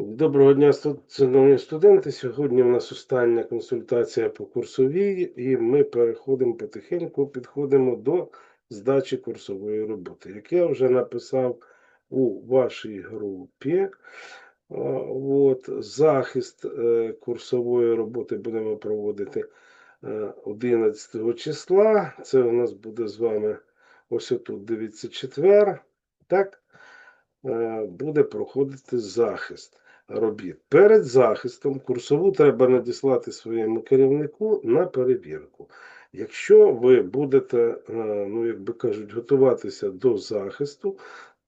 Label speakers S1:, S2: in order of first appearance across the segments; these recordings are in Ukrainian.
S1: Доброго дня, шановні студенти. Сьогодні у нас остання консультація по курсовій, і ми переходимо потихеньку, підходимо до здачі курсової роботи. Як я вже написав у вашій групі, от, захист е, курсової роботи будемо проводити е, 11 числа. Це у нас буде з вами ось отут, дивіться, четвер. Так? Е, Буде проходити захист робіт. Перед захистом курсову треба надіслати своєму керівнику на перевірку. Якщо ви будете, е, ну як би кажуть, готуватися до захисту,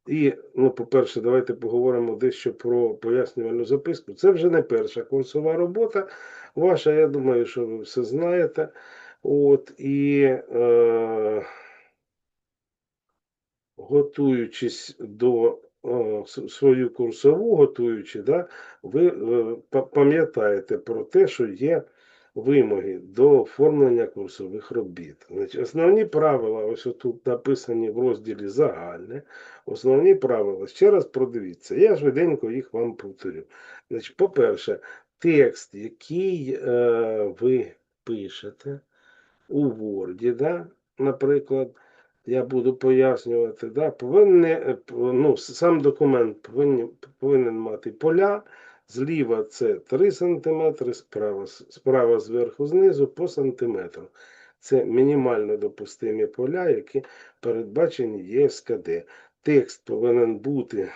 S1: і, ну, по-перше, давайте поговоримо дещо про пояснювальну записку. Це вже не перша курсова робота ваша, я думаю, що ви все знаєте. От, і е, готуючись до свою курсову, готуючи, да, ви е, пам'ятаєте про те, що є вимоги до оформлення курсових робіт. Значить, основні правила, ось тут написані в розділі загальне. Основні правила, ще раз продивіться, я швиденько їх вам повторю. Значить, по-перше, текст, який е, ви пишете у Word, да, наприклад, я буду пояснювати, да, повинен, е, ну, сам документ повинен, повинен мати поля. Зліва це 3 см, справа, справа зверху знизу по сантиметру. Це мінімально допустимі поля, які передбачені ЄСКД. Текст повинен бути,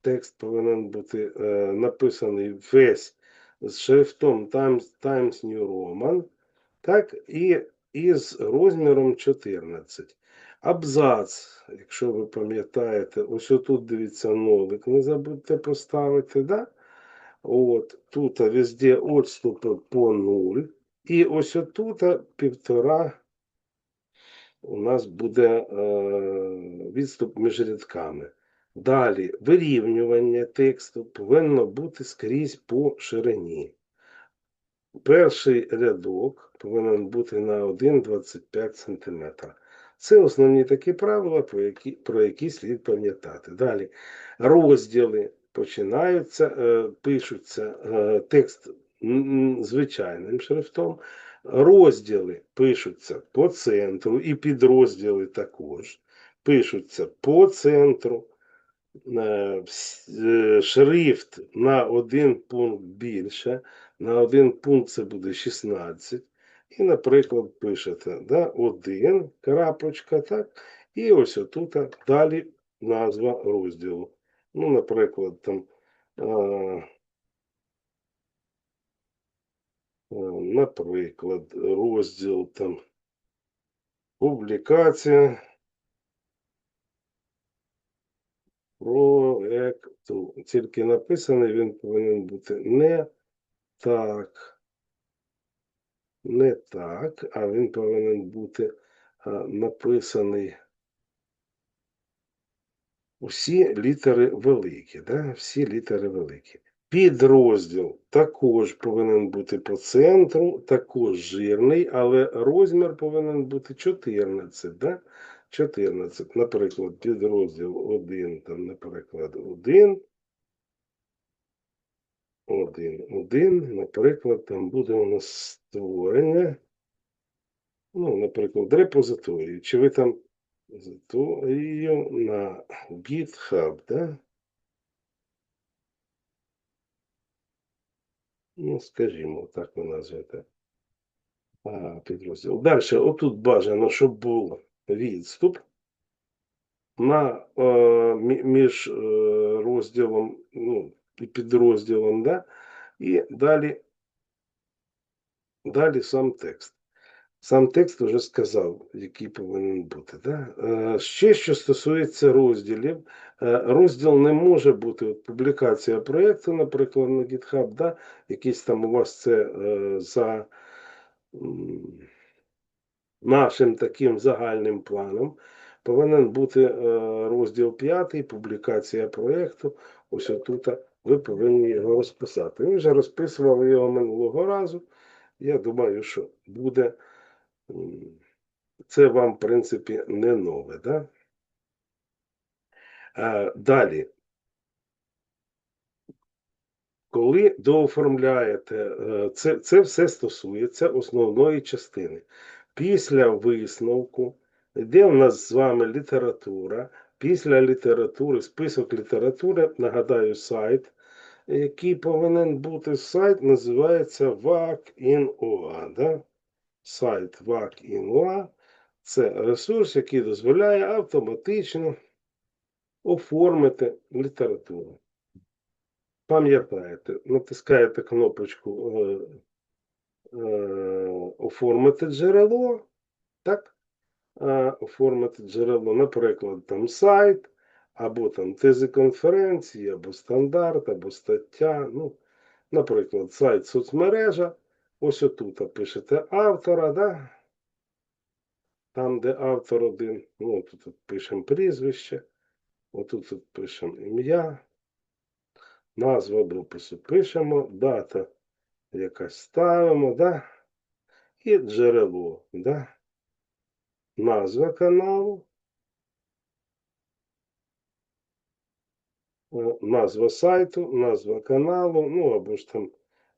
S1: текст повинен бути е, написаний весь з шрифтом Times, Times New Roman, так, і із розміром 14. Абзац, якщо ви пам'ятаєте, ось отут дивіться нолик, не забудьте поставити, да? От, тут везде відступи по 0. І ось отут півтора у нас буде е, відступ між рядками. Далі, вирівнювання тексту повинно бути скрізь по ширині. Перший рядок повинен бути на 1,25 см. Це основні такі правила, про які, про які слід пам'ятати. Далі розділи починаються, е, пишуться е, текст звичайним шрифтом. Розділи пишуться по центру і підрозділи також пишуться по центру. Е, Шрифт на один пункт більше, на один пункт це буде 16. І, наприклад, пишете да, один, крапочка, так, і ось отут далі назва розділу. Ну, наприклад, там, е, наприклад, розділ там публікація проекту. Тільки написаний він повинен бути не так. Не так, а він повинен бути а, написаний. Усі літери великі, да? всі літери великі. Підрозділ також повинен бути по центру, також жирний, але розмір повинен бути 14. Да? 14. Наприклад, підрозділ 1, там, наприклад, 1. 1, 1. Наприклад, там буде у нас створення. Ну, наприклад, репозиторію. Чи ви там Репозиторію на GitHub, да? Ну, скажімо, так ви назвете. А, підрозділ. Далі, отут бажано, щоб був відступ на, е, між е, розділом ну, підрозділом, да? і далі, далі сам текст. Сам текст вже сказав, який повинен бути. Да? Ще що стосується розділів, е, розділ не може бути от, публікація проєкту, наприклад, на GitHub, да? якийсь там у вас це е, за нашим таким загальним планом. Повинен бути розділ 5, публікація проєкту. Ось отут ви повинні його розписати. Ви вже розписували його минулого разу. Я думаю, що буде. Це вам, в принципі, не нове. Да? Далі. коли дооформляєте, е, це, це все стосується основної частини. Після висновку йде в нас з вами література. Після літератури, список літератури, нагадаю, сайт, який повинен бути сайт, називається WAC-IN-OA. Да? Сайт WAC-IN-OA – це ресурс, який дозволяє автоматично оформити літературу. Пам'ятаєте, натискаєте кнопочку е, е, Оформити джерело, так? Оформити джерело, наприклад, там сайт, або там тези конференції, або стандарт, або стаття. Ну, наприклад, сайт соцмережа. Ось отут пишете автора, да? там, де автор один, ну, тут пишемо прізвище, отут от пишемо ім'я, назва допису пишемо, дата якась ставимо, да? і джерело, да? Назва каналу, е, назва сайту, назва каналу, ну або ж там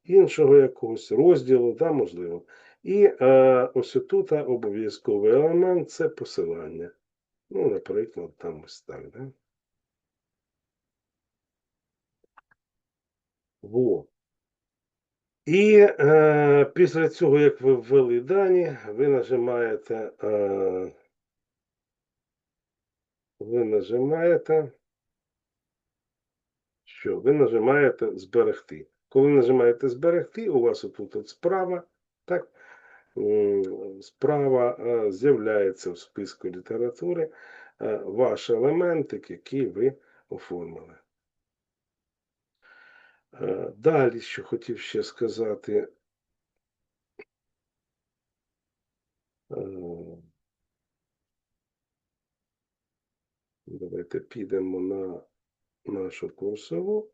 S1: іншого якогось розділу, да, можливо. І е, ось тут обов'язковий елемент це посилання. Ну, наприклад, там ось так, да? Во. І е, після цього, як ви ввели дані, ви нажимаєте, е, ви нажимаєте, що? Ви нажимаєте зберегти. Коли нажимаєте зберегти, у вас отут от справа, так, справа е, з'являється в списку літератури е, ваш елементик, який ви оформили. Е, Далі, що хотів ще сказати. Е, Давайте підемо на нашу курсову.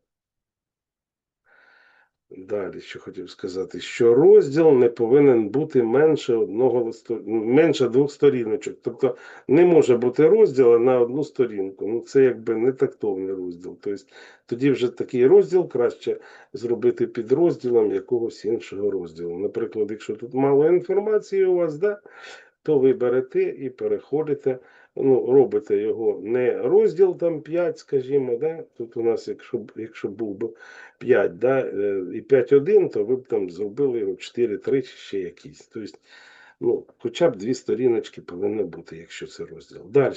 S1: Далі, що хотів сказати, що розділ не повинен бути менше одного листо... менше двох сторіночок. Тобто не може бути розділу на одну сторінку. Ну, це якби не тактовний розділ. Тобто, тоді вже такий розділ краще зробити підрозділом якогось іншого розділу. Наприклад, якщо тут мало інформації у вас, да, то ви берете і переходите, ну, робите його не розділ там 5, скажімо, да, тут у нас, якщо, б- якщо був би 5, да, е, і 5.1, то ви б там зробили його 4.3 чи ще якийсь. Тобто, ну, хоча б дві сторіночки повинно бути, якщо це розділ. Далі.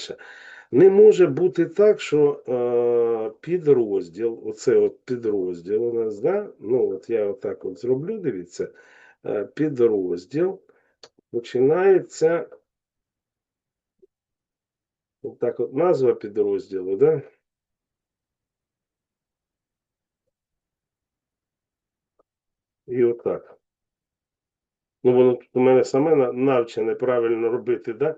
S1: Не може бути так, що е, підрозділ, оце от підрозділ у нас, да? ну от я отак от зроблю, дивіться, е, підрозділ починається так от назва підрозділу, да? І отак. Ну, воно тут у мене саме навчене правильно робити, да?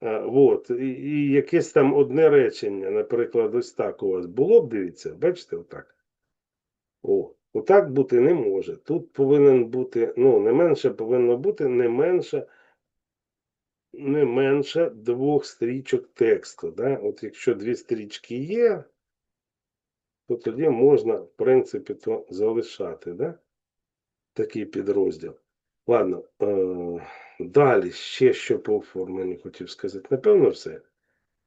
S1: А, от. І, і якесь там одне речення, наприклад, ось так у вас було б, дивіться, бачите, отак. О, отак бути не може. Тут повинен бути, ну, не менше повинно бути не менше, не менше двох стрічок тексту. Да? От якщо дві стрічки є, то тоді можна, в принципі, то залишати, да? такий підрозділ. Ладно, е- далі ще що по оформленню хотів сказати. Напевно, все.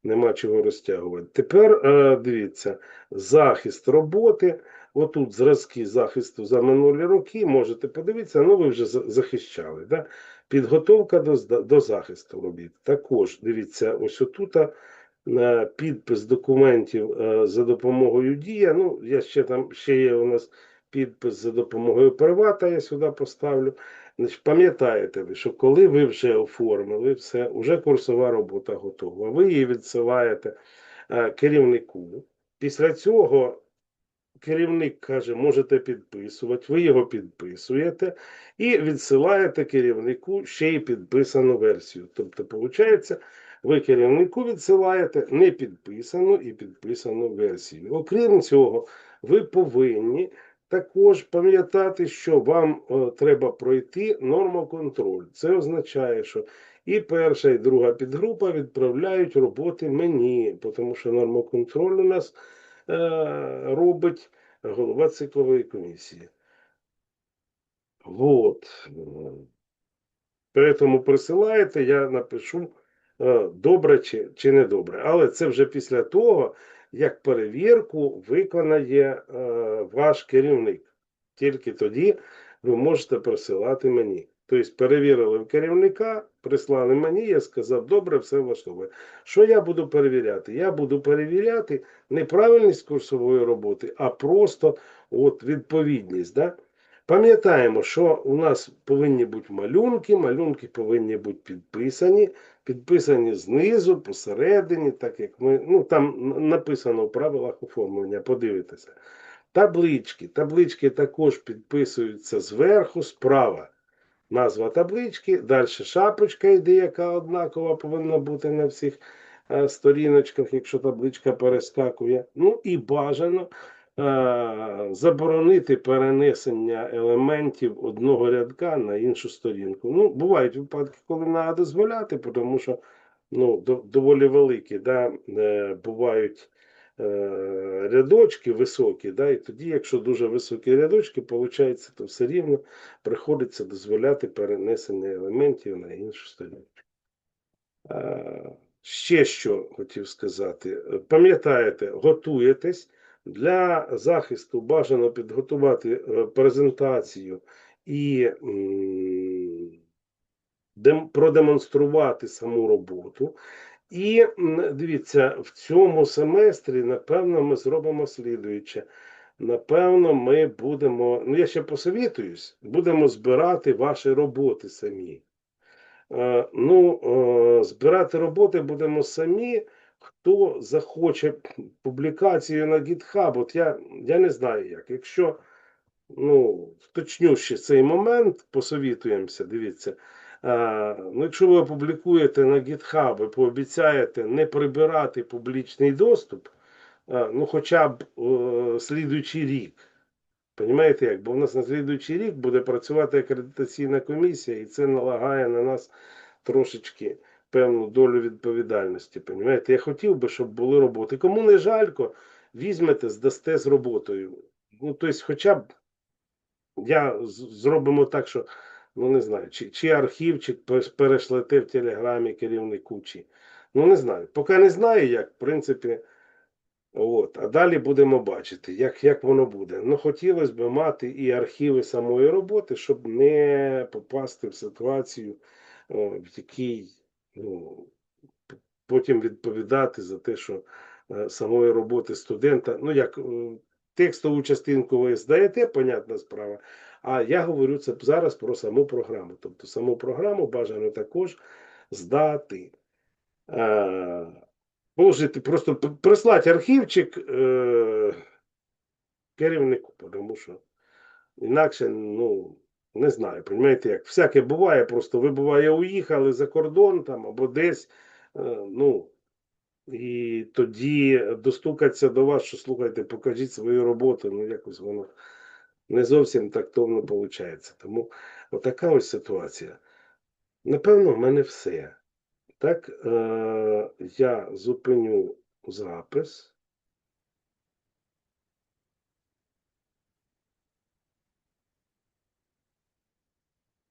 S1: Нема чого розтягувати. Тепер е, дивіться, захист роботи. Отут зразки захисту за минулі роки. Можете подивитися, ну ви вже захищали. Да? Підготовка до, до захисту робіт. Також дивіться, ось отут е, підпис документів е, за допомогою дія. Ну, я ще там ще є у нас підпис за допомогою привата, я сюди поставлю. Значить, пам'ятаєте ви, що коли ви вже оформили все, вже курсова робота готова, ви її відсилаєте е, керівнику. Після цього керівник каже, можете підписувати, ви його підписуєте і відсилаєте керівнику ще й підписану версію. Тобто, виходить, ви керівнику відсилаєте не підписану і підписану версію. Окрім цього, ви повинні також пам'ятати, що вам е, треба пройти нормоконтроль. Це означає, що і перша, і друга підгрупа відправляють роботи мені, тому що нормоконтроль у нас робить голова циклової комісії. Вот. Поэтому присилаєте, я напишу е, добре чи, чи не добре. Але це вже після того, як перевірку виконає е, ваш керівник. Тільки тоді ви можете присилати мені. Тобто перевірили в керівника, прислали мені, я сказав, добре, все влаштовує. Що я буду перевіряти? Я буду перевіряти не правильність курсової роботи, а просто от відповідність. Да? Пам'ятаємо, що у нас повинні бути малюнки, малюнки повинні бути підписані, підписані знизу, посередині, так як ми. Ну там написано в правилах оформлення, подивитися. Таблички. Таблички також підписуються зверху, справа. Назва таблички, далі шапочка йде, яка однакова повинна бути на всіх е, сторіночках, якщо табличка перескакує. Ну і бажано е, заборонити перенесення елементів одного рядка на іншу сторінку. Ну, бувають випадки, коли треба дозволяти, тому що ну, до- доволі великі, да, е, бувають рядочки високі, да, і тоді, якщо дуже високі рядочки, виходить, то все рівно приходиться дозволяти перенесення елементів на іншу сторінку. Е, Ще що хотів сказати. Е, Пам'ятаєте, готуєтесь для захисту бажано підготувати е, презентацію і продемонструвати саму роботу. І дивіться, в цьому семестрі, напевно, ми зробимо слідуюче. Напевно, ми будемо, ну я ще посовітуюсь, будемо збирати ваші роботи самі. Е, Ну, е, збирати роботи будемо самі. Хто захоче публікацію на GitHub, от я, я не знаю як. Якщо ну, вточню ще цей момент, посовітуємося, дивіться. Е, ну, якщо ви опублікуєте на GitHub і пообіцяєте не прибирати публічний доступ, е, ну хоча б е, слідуючий рік. Понімаєте як? Бо в нас на слідуючий рік буде працювати акредитаційна комісія, і це налагає на нас трошечки певну долю відповідальності. Понімаєте? Я хотів би, щоб були роботи. Кому не жалько, візьмете, здасте з роботою. Ну, тобто, хоча б я зробимо так, що ну не знаю, чи, чи архівчик пер- перешлете в телеграмі керівнику, чи ну не знаю. Поки не знаю, як, в принципі. От, а далі будемо бачити, як, як воно буде. Ну, хотілося б мати і архіви самої роботи, щоб не попасти в ситуацію, о, в якій ну, потім відповідати за те, що е, самої роботи студента, ну як е, текстову частинку ви здаєте, понятна справа. А я говорю це зараз про саму програму. Тобто саму програму бажано також здати. Е, Положити, просто прислати архівчик е, керівнику, тому що інакше, ну, не знаю, розумієте, як всяке буває, просто ви буває, уїхали за кордон там або десь, е, ну, і тоді достукаться до вас, що слухайте, покажіть свою роботу, ну якось воно не зовсім тактовно виходить. Тому отака ось ситуація. Напевно, в мене все. Так, е, я зупиню запис.